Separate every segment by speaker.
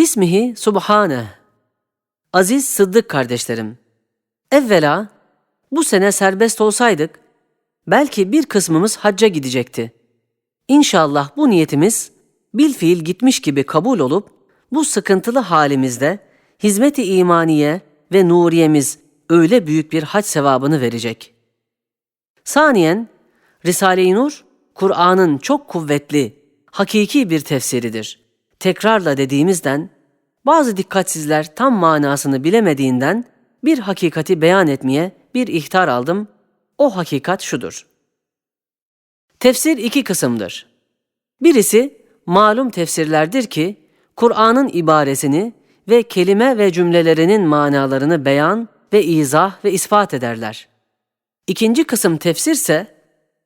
Speaker 1: Bismihi Subhane. Aziz Sıddık kardeşlerim. Evvela bu sene serbest olsaydık belki bir kısmımız hacca gidecekti. İnşallah bu niyetimiz bilfiil gitmiş gibi kabul olup bu sıkıntılı halimizde hizmet-i imaniye ve nuriyemiz öyle büyük bir hac sevabını verecek. Saniyen, Risale-i Nur, Kur'an'ın çok kuvvetli, hakiki bir tefsiridir. Tekrarla dediğimizden, bazı dikkatsizler tam manasını bilemediğinden bir hakikati beyan etmeye bir ihtar aldım. O hakikat şudur. Tefsir iki kısımdır. Birisi malum tefsirlerdir ki Kur'an'ın ibaresini ve kelime ve cümlelerinin manalarını beyan ve izah ve ispat ederler. İkinci kısım tefsirse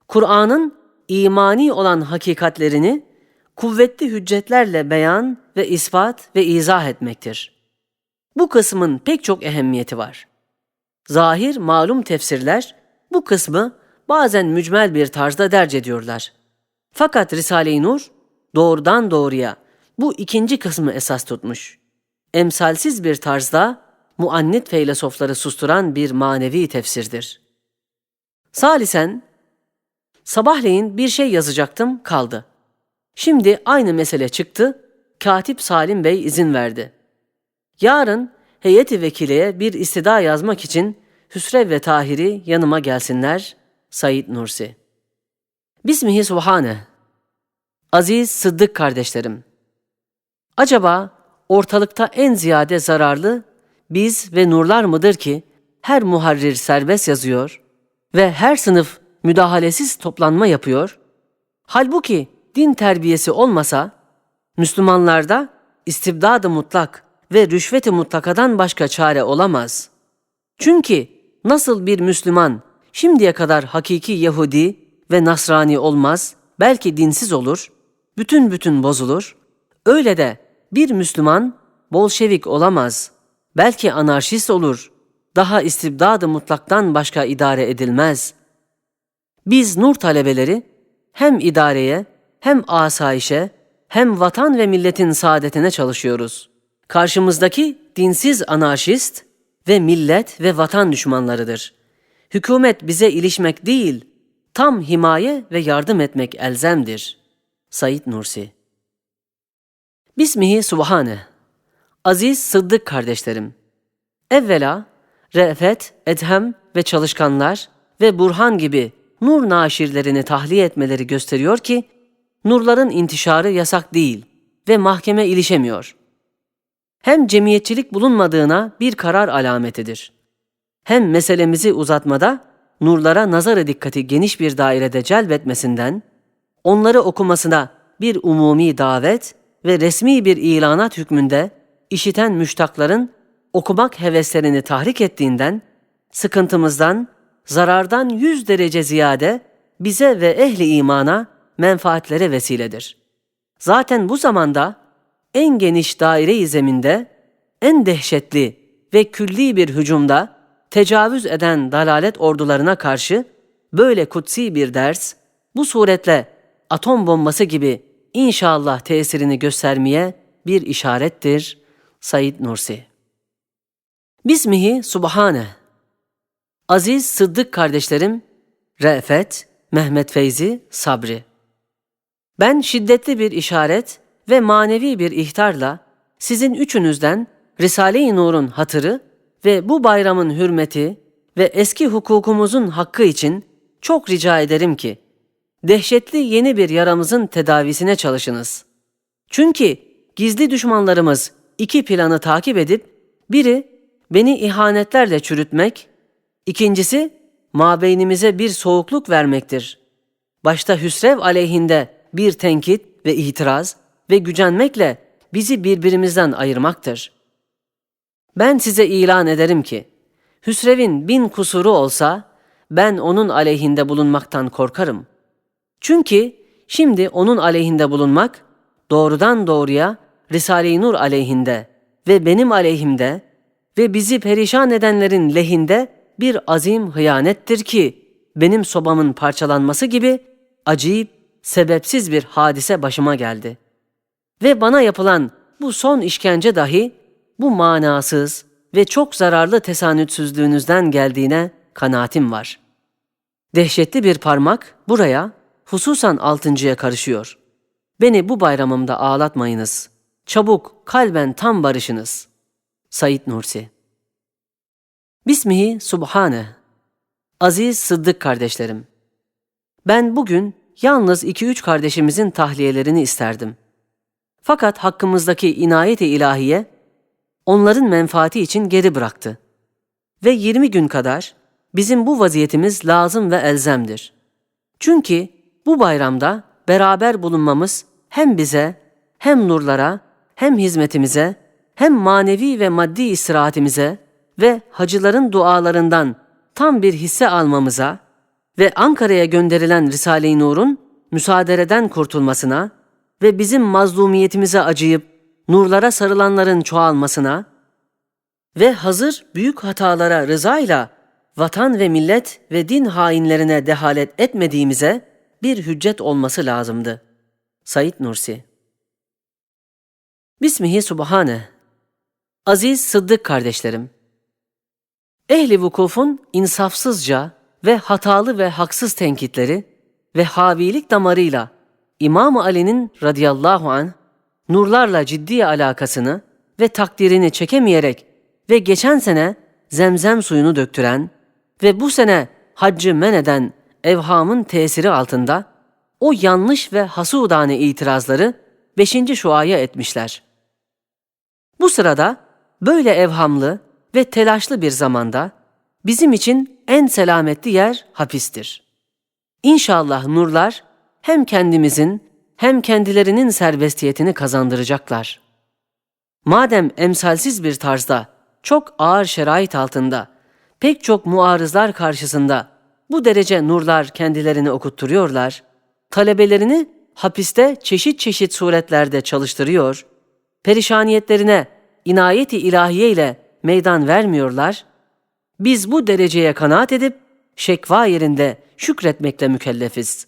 Speaker 1: Kur'an'ın imani olan hakikatlerini kuvvetli hüccetlerle beyan ve ispat ve izah etmektir. Bu kısmın pek çok ehemmiyeti var. Zahir malum tefsirler bu kısmı bazen mücmel bir tarzda derc ediyorlar. Fakat Risale-i Nur doğrudan doğruya bu ikinci kısmı esas tutmuş. Emsalsiz bir tarzda muannit feylesofları susturan bir manevi tefsirdir. Salisen, sabahleyin bir şey yazacaktım kaldı. Şimdi aynı mesele çıktı, Katip Salim Bey izin verdi. Yarın heyeti vekileye bir istida yazmak için Hüsrev ve Tahir'i yanıma gelsinler. Said Nursi Bismihi Subhane Aziz Sıddık kardeşlerim Acaba ortalıkta en ziyade zararlı biz ve nurlar mıdır ki her muharrir serbest yazıyor ve her sınıf müdahalesiz toplanma yapıyor? Halbuki din terbiyesi olmasa Müslümanlarda istibdadı mutlak ve rüşveti mutlakadan başka çare olamaz. Çünkü nasıl bir Müslüman şimdiye kadar hakiki Yahudi ve Nasrani olmaz, belki dinsiz olur, bütün bütün bozulur, öyle de bir Müslüman Bolşevik olamaz, belki anarşist olur, daha istibdadı mutlaktan başka idare edilmez. Biz nur talebeleri hem idareye hem asayişe hem vatan ve milletin saadetine çalışıyoruz. Karşımızdaki dinsiz anarşist ve millet ve vatan düşmanlarıdır. Hükümet bize ilişmek değil, tam himaye ve yardım etmek elzemdir. Said Nursi Bismihi Subhane Aziz Sıddık kardeşlerim Evvela Re'fet, Edhem ve çalışkanlar ve Burhan gibi nur naşirlerini tahliye etmeleri gösteriyor ki nurların intişarı yasak değil ve mahkeme ilişemiyor. Hem cemiyetçilik bulunmadığına bir karar alametidir. Hem meselemizi uzatmada nurlara nazarı dikkati geniş bir dairede celbetmesinden, onları okumasına bir umumi davet ve resmi bir ilanat hükmünde işiten müştakların okumak heveslerini tahrik ettiğinden, sıkıntımızdan, zarardan yüz derece ziyade bize ve ehli imana menfaatlere vesiledir. Zaten bu zamanda en geniş daire-i zeminde, en dehşetli ve külli bir hücumda tecavüz eden dalalet ordularına karşı böyle kutsi bir ders, bu suretle atom bombası gibi inşallah tesirini göstermeye bir işarettir. Said Nursi Bismihi Subhane Aziz Sıddık kardeşlerim, Re'fet, Mehmet Feyzi, Sabri ben şiddetli bir işaret ve manevi bir ihtarla sizin üçünüzden Risale-i Nur'un hatırı ve bu bayramın hürmeti ve eski hukukumuzun hakkı için çok rica ederim ki dehşetli yeni bir yaramızın tedavisine çalışınız. Çünkü gizli düşmanlarımız iki planı takip edip biri beni ihanetlerle çürütmek, ikincisi mabeynimize bir soğukluk vermektir. Başta Hüsrev aleyhinde bir tenkit ve itiraz ve gücenmekle bizi birbirimizden ayırmaktır. Ben size ilan ederim ki, Hüsrev'in bin kusuru olsa, ben onun aleyhinde bulunmaktan korkarım. Çünkü şimdi onun aleyhinde bulunmak, doğrudan doğruya Risale-i Nur aleyhinde ve benim aleyhimde ve bizi perişan edenlerin lehinde bir azim hıyanettir ki, benim sobamın parçalanması gibi acayip sebepsiz bir hadise başıma geldi. Ve bana yapılan bu son işkence dahi bu manasız ve çok zararlı tesanütsüzlüğünüzden geldiğine kanaatim var. Dehşetli bir parmak buraya, hususan altıncıya karışıyor. Beni bu bayramımda ağlatmayınız. Çabuk kalben tam barışınız. Said Nursi Bismihi Subhane Aziz Sıddık kardeşlerim. Ben bugün yalnız iki üç kardeşimizin tahliyelerini isterdim. Fakat hakkımızdaki inayet-i ilahiye onların menfaati için geri bıraktı. Ve 20 gün kadar bizim bu vaziyetimiz lazım ve elzemdir. Çünkü bu bayramda beraber bulunmamız hem bize, hem nurlara, hem hizmetimize, hem manevi ve maddi istirahatimize ve hacıların dualarından tam bir hisse almamıza ve Ankara'ya gönderilen Risale-i Nur'un müsaadereden kurtulmasına ve bizim mazlumiyetimize acıyıp nurlara sarılanların çoğalmasına ve hazır büyük hatalara rızayla vatan ve millet ve din hainlerine dehalet etmediğimize bir hüccet olması lazımdı. Said Nursi. Bismihi Subhane. Aziz Sıddık kardeşlerim. Ehli vukufun insafsızca ve hatalı ve haksız tenkitleri ve havilik damarıyla İmam Ali'nin radıyallahu an nurlarla ciddi alakasını ve takdirini çekemeyerek ve geçen sene zemzem suyunu döktüren ve bu sene haccı men eden evhamın tesiri altında o yanlış ve hasudane itirazları beşinci şuaya etmişler. Bu sırada böyle evhamlı ve telaşlı bir zamanda bizim için en selametli yer hapistir. İnşallah nurlar hem kendimizin hem kendilerinin serbestiyetini kazandıracaklar. Madem emsalsiz bir tarzda, çok ağır şerait altında, pek çok muarızlar karşısında bu derece nurlar kendilerini okutturuyorlar, talebelerini hapiste çeşit çeşit suretlerde çalıştırıyor, perişaniyetlerine inayeti ilahiye ile meydan vermiyorlar, biz bu dereceye kanaat edip şekva yerinde şükretmekle mükellefiz.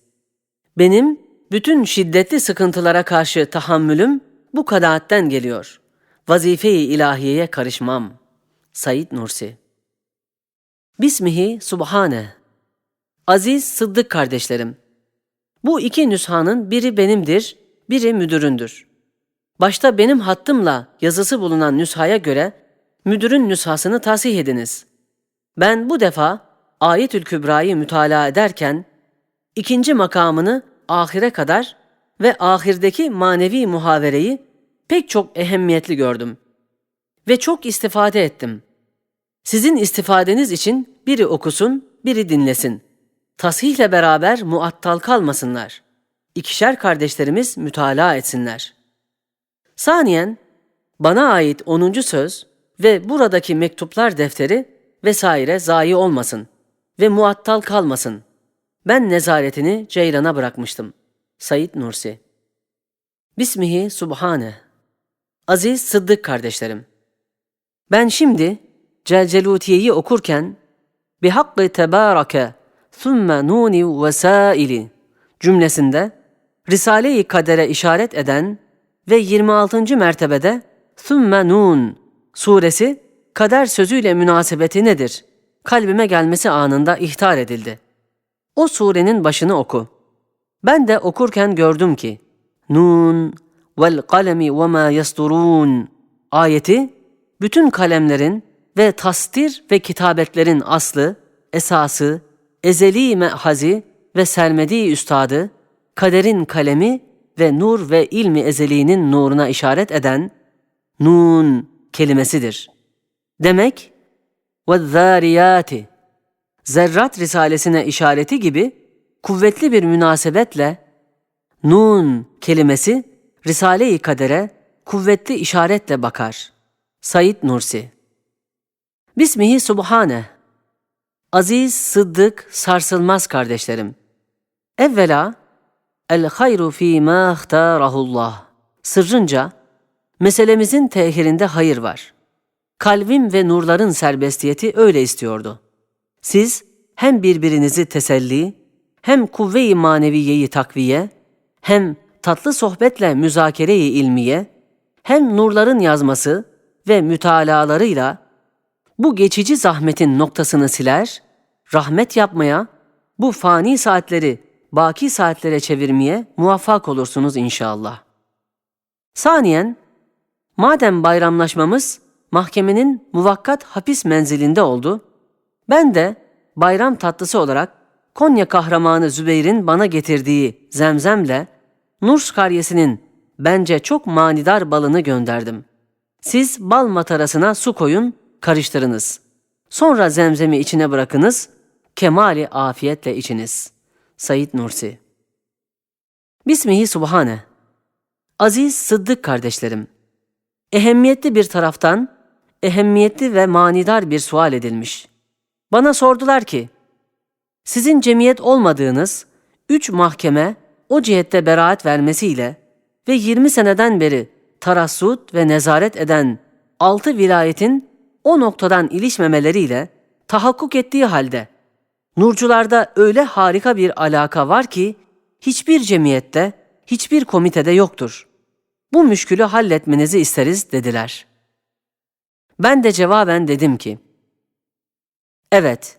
Speaker 1: Benim bütün şiddetli sıkıntılara karşı tahammülüm bu kanaatten geliyor. Vazife-i ilahiyeye karışmam. Said Nursi Bismihi Subhane Aziz Sıddık kardeşlerim, bu iki nüshanın biri benimdir, biri müdüründür. Başta benim hattımla yazısı bulunan nüshaya göre müdürün nüshasını tasih ediniz. Ben bu defa Ayetül Kübra'yı mütalaa ederken ikinci makamını ahire kadar ve ahirdeki manevi muhavereyi pek çok ehemmiyetli gördüm. Ve çok istifade ettim. Sizin istifadeniz için biri okusun, biri dinlesin. Tasihle beraber muattal kalmasınlar. İkişer kardeşlerimiz mütalaa etsinler. Saniyen, bana ait 10. söz ve buradaki mektuplar defteri vesaire zayi olmasın ve muattal kalmasın. Ben nezaretini Ceylan'a bırakmıştım. Said Nursi Bismihi Subhane Aziz Sıddık kardeşlerim. Ben şimdi Celcelutiye'yi okurken bir hakkı tebarake thumme nuni vesaili cümlesinde Risale-i Kader'e işaret eden ve 26. mertebede thumme nun suresi kader sözüyle münasebeti nedir? Kalbime gelmesi anında ihtar edildi. O surenin başını oku. Ben de okurken gördüm ki Nun vel kalemi ve ma yasturun ayeti bütün kalemlerin ve tasdir ve kitabetlerin aslı, esası, ezeli mehazi ve sermedi üstadı, kaderin kalemi ve nur ve ilmi ezeliğinin nuruna işaret eden nun kelimesidir. Demek zâriyâti Zerrat Risalesine işareti gibi kuvvetli bir münasebetle nun kelimesi Risale-i Kader'e kuvvetli işaretle bakar. Said Nursi Bismihi Subhane Aziz, sıddık, sarsılmaz kardeşlerim. Evvela, el hayru fî mâ ihtarahullah. Sırrınca, meselemizin tehirinde hayır var. Kalbim ve nurların serbestiyeti öyle istiyordu. Siz hem birbirinizi teselli, hem kuvve-i maneviyeyi takviye, hem tatlı sohbetle müzakere-i ilmiye, hem nurların yazması ve mütalalarıyla bu geçici zahmetin noktasını siler, rahmet yapmaya, bu fani saatleri baki saatlere çevirmeye muvaffak olursunuz inşallah. Saniyen, madem bayramlaşmamız mahkemenin muvakkat hapis menzilinde oldu, ben de bayram tatlısı olarak Konya kahramanı Zübeyir'in bana getirdiği zemzemle Nurs karyesinin bence çok manidar balını gönderdim. Siz bal matarasına su koyun, karıştırınız. Sonra zemzemi içine bırakınız, kemali afiyetle içiniz. Said Nursi Bismihi Subhane Aziz Sıddık kardeşlerim, ehemmiyetli bir taraftan, ehemmiyetli ve manidar bir sual edilmiş. Bana sordular ki, sizin cemiyet olmadığınız üç mahkeme o cihette beraat vermesiyle ve 20 seneden beri tarassut ve nezaret eden altı vilayetin o noktadan ilişmemeleriyle tahakkuk ettiği halde nurcularda öyle harika bir alaka var ki hiçbir cemiyette, hiçbir komitede yoktur. Bu müşkülü halletmenizi isteriz dediler. Ben de cevaben dedim ki, Evet,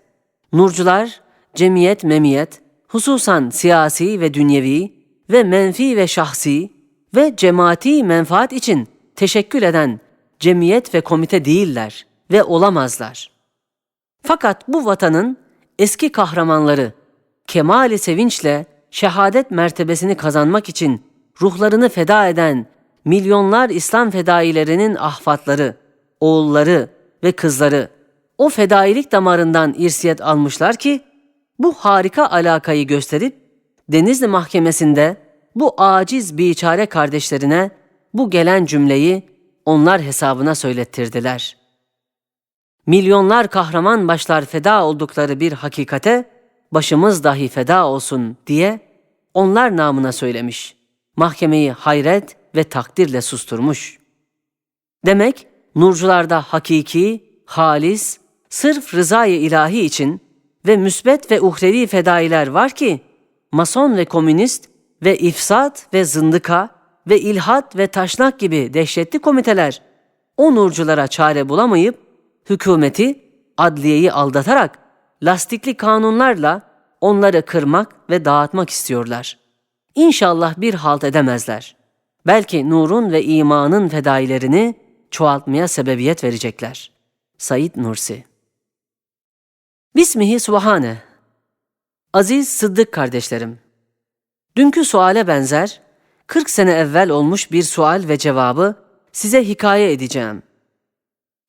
Speaker 1: nurcular, cemiyet memiyet, hususan siyasi ve dünyevi ve menfi ve şahsi ve cemaati menfaat için teşekkül eden cemiyet ve komite değiller ve olamazlar. Fakat bu vatanın eski kahramanları kemali sevinçle şehadet mertebesini kazanmak için ruhlarını feda eden milyonlar İslam fedailerinin ahfatları, oğulları ve kızları o fedailik damarından irsiyet almışlar ki bu harika alakayı gösterip Denizli Mahkemesi'nde bu aciz biçare kardeşlerine bu gelen cümleyi onlar hesabına söylettirdiler. Milyonlar kahraman başlar feda oldukları bir hakikate başımız dahi feda olsun diye onlar namına söylemiş. Mahkemeyi hayret ve takdirle susturmuş. Demek nurcularda hakiki, halis, sırf rızayı ilahi için ve müsbet ve uhrevi fedailer var ki, mason ve komünist ve ifsat ve zındıka ve ilhat ve taşnak gibi dehşetli komiteler o nurculara çare bulamayıp hükümeti, adliyeyi aldatarak lastikli kanunlarla onları kırmak ve dağıtmak istiyorlar. İnşallah bir halt edemezler. Belki nurun ve imanın fedailerini çoğaltmaya sebebiyet verecekler. Said Nursi Bismihi Subhane Aziz Sıddık kardeşlerim, dünkü suale benzer, 40 sene evvel olmuş bir sual ve cevabı size hikaye edeceğim.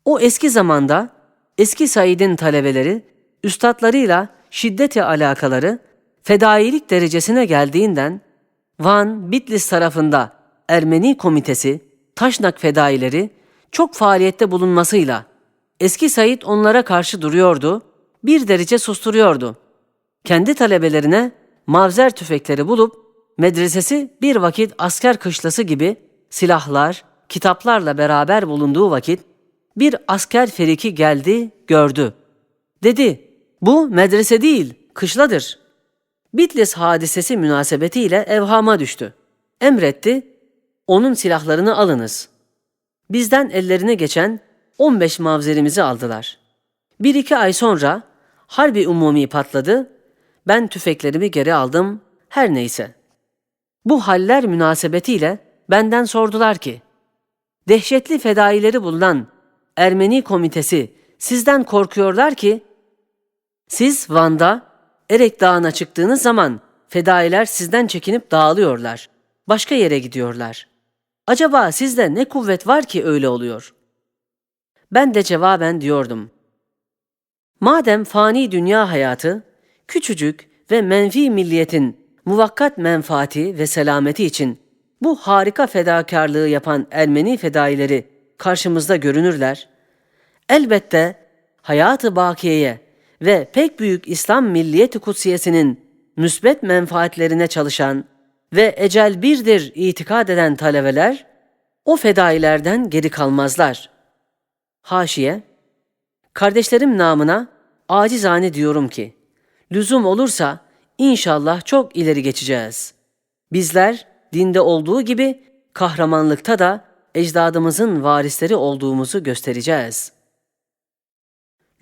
Speaker 1: O eski zamanda eski Said'in talebeleri, üstadlarıyla şiddeti alakaları fedailik derecesine geldiğinden Van, Bitlis tarafında Ermeni komitesi, Taşnak fedaileri çok faaliyette bulunmasıyla eski Said onlara karşı duruyordu, bir derece susturuyordu. Kendi talebelerine mavzer tüfekleri bulup medresesi bir vakit asker kışlası gibi silahlar, kitaplarla beraber bulunduğu vakit bir asker feriki geldi, gördü. Dedi, bu medrese değil, kışladır. Bitlis hadisesi münasebetiyle evhama düştü. Emretti, onun silahlarını alınız. Bizden ellerine geçen 15 mavzerimizi aldılar. Bir iki ay sonra harbi umumi patladı, ben tüfeklerimi geri aldım, her neyse. Bu haller münasebetiyle benden sordular ki, dehşetli fedaileri bulunan Ermeni komitesi sizden korkuyorlar ki, siz Van'da Erek Dağı'na çıktığınız zaman fedailer sizden çekinip dağılıyorlar. Başka yere gidiyorlar. Acaba sizde ne kuvvet var ki öyle oluyor? Ben de cevaben diyordum. Madem fani dünya hayatı, küçücük ve menfi milliyetin muvakkat menfaati ve selameti için bu harika fedakarlığı yapan Ermeni fedaileri karşımızda görünürler. Elbette hayatı bakiyeye ve pek büyük İslam milliyeti kutsiyesinin müsbet menfaatlerine çalışan ve ecel birdir itikad eden talebeler o fedailerden geri kalmazlar. Haşiye Kardeşlerim namına acizane diyorum ki lüzum olursa inşallah çok ileri geçeceğiz. Bizler dinde olduğu gibi kahramanlıkta da ecdadımızın varisleri olduğumuzu göstereceğiz.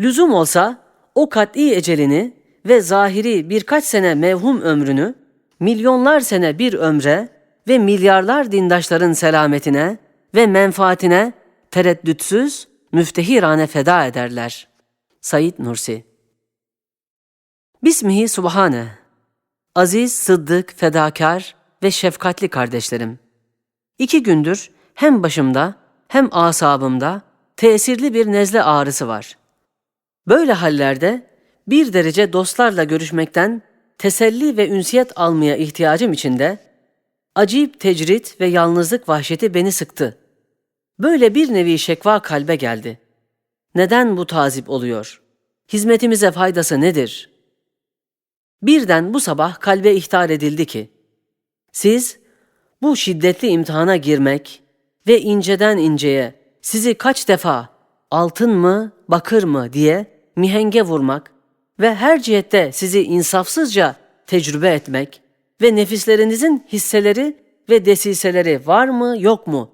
Speaker 1: Lüzum olsa o kat'i ecelini ve zahiri birkaç sene mevhum ömrünü milyonlar sene bir ömre ve milyarlar dindaşların selametine ve menfaatine tereddütsüz, müftehirane feda ederler. Said Nursi Bismihi Subhane Aziz, sıddık, fedakar ve şefkatli kardeşlerim. İki gündür hem başımda hem asabımda tesirli bir nezle ağrısı var. Böyle hallerde bir derece dostlarla görüşmekten teselli ve ünsiyet almaya ihtiyacım içinde acayip tecrit ve yalnızlık vahşeti beni sıktı. Böyle bir nevi şekva kalbe geldi. Neden bu tazip oluyor? Hizmetimize faydası nedir? Birden bu sabah kalbe ihtar edildi ki, siz bu şiddetli imtihana girmek ve inceden inceye sizi kaç defa altın mı, bakır mı diye mihenge vurmak ve her cihette sizi insafsızca tecrübe etmek ve nefislerinizin hisseleri ve desiseleri var mı yok mu?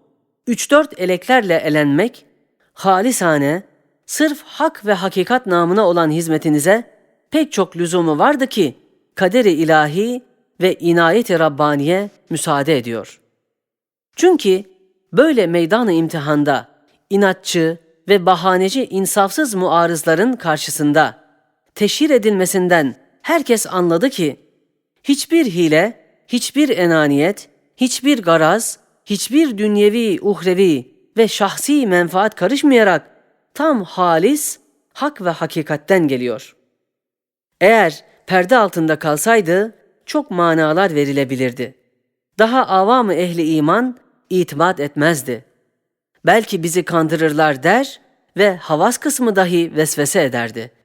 Speaker 1: Üç dört eleklerle elenmek, halisane, sırf hak ve hakikat namına olan hizmetinize pek çok lüzumu vardı ki kaderi ilahi ve inayeti Rabbaniye müsaade ediyor. Çünkü böyle meydanı imtihanda inatçı ve bahaneci insafsız muarızların karşısında teşhir edilmesinden herkes anladı ki hiçbir hile, hiçbir enaniyet, hiçbir garaz, hiçbir dünyevi, uhrevi ve şahsi menfaat karışmayarak tam halis, hak ve hakikatten geliyor. Eğer perde altında kalsaydı çok manalar verilebilirdi. Daha avamı ehli iman itimat etmezdi. Belki bizi kandırırlar der ve havas kısmı dahi vesvese ederdi.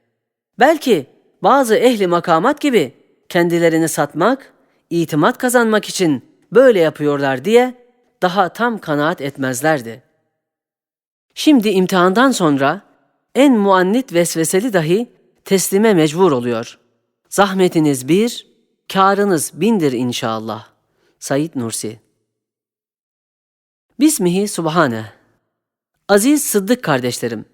Speaker 1: Belki bazı ehli makamat gibi kendilerini satmak, itimat kazanmak için böyle yapıyorlar diye daha tam kanaat etmezlerdi. Şimdi imtihandan sonra en muannit vesveseli dahi teslime mecbur oluyor. Zahmetiniz bir, kârınız bindir inşallah. Said Nursi Bismihi Subhane Aziz Sıddık kardeşlerim,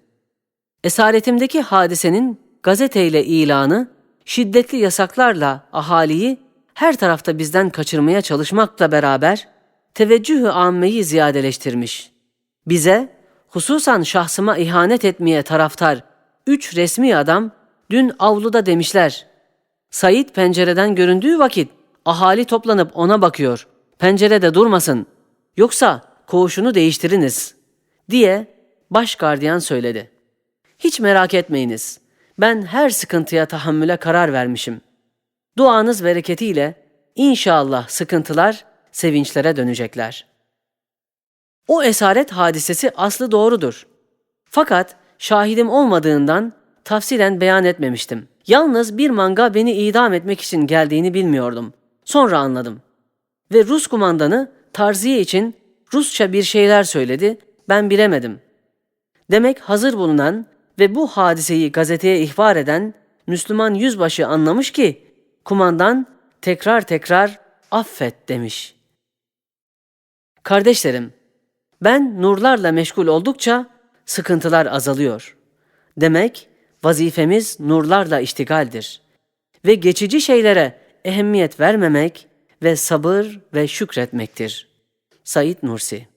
Speaker 1: esaretimdeki hadisenin gazeteyle ilanı, şiddetli yasaklarla ahaliyi her tarafta bizden kaçırmaya çalışmakla beraber teveccühü ammeyi ziyadeleştirmiş. Bize, hususan şahsıma ihanet etmeye taraftar üç resmi adam dün avluda demişler. Said pencereden göründüğü vakit ahali toplanıp ona bakıyor. Pencerede durmasın. Yoksa koğuşunu değiştiriniz diye baş gardiyan söyledi. Hiç merak etmeyiniz. Ben her sıkıntıya tahammüle karar vermişim. Duanız bereketiyle inşallah sıkıntılar sevinçlere dönecekler. O esaret hadisesi aslı doğrudur. Fakat şahidim olmadığından tafsilen beyan etmemiştim. Yalnız bir manga beni idam etmek için geldiğini bilmiyordum. Sonra anladım. Ve Rus kumandanı Tarziye için Rusça bir şeyler söyledi, ben bilemedim. Demek hazır bulunan ve bu hadiseyi gazeteye ihbar eden Müslüman yüzbaşı anlamış ki kumandan tekrar tekrar affet demiş. Kardeşlerim, ben nurlarla meşgul oldukça sıkıntılar azalıyor. Demek vazifemiz nurlarla iştigaldir. Ve geçici şeylere ehemmiyet vermemek ve sabır ve şükretmektir. Said Nursi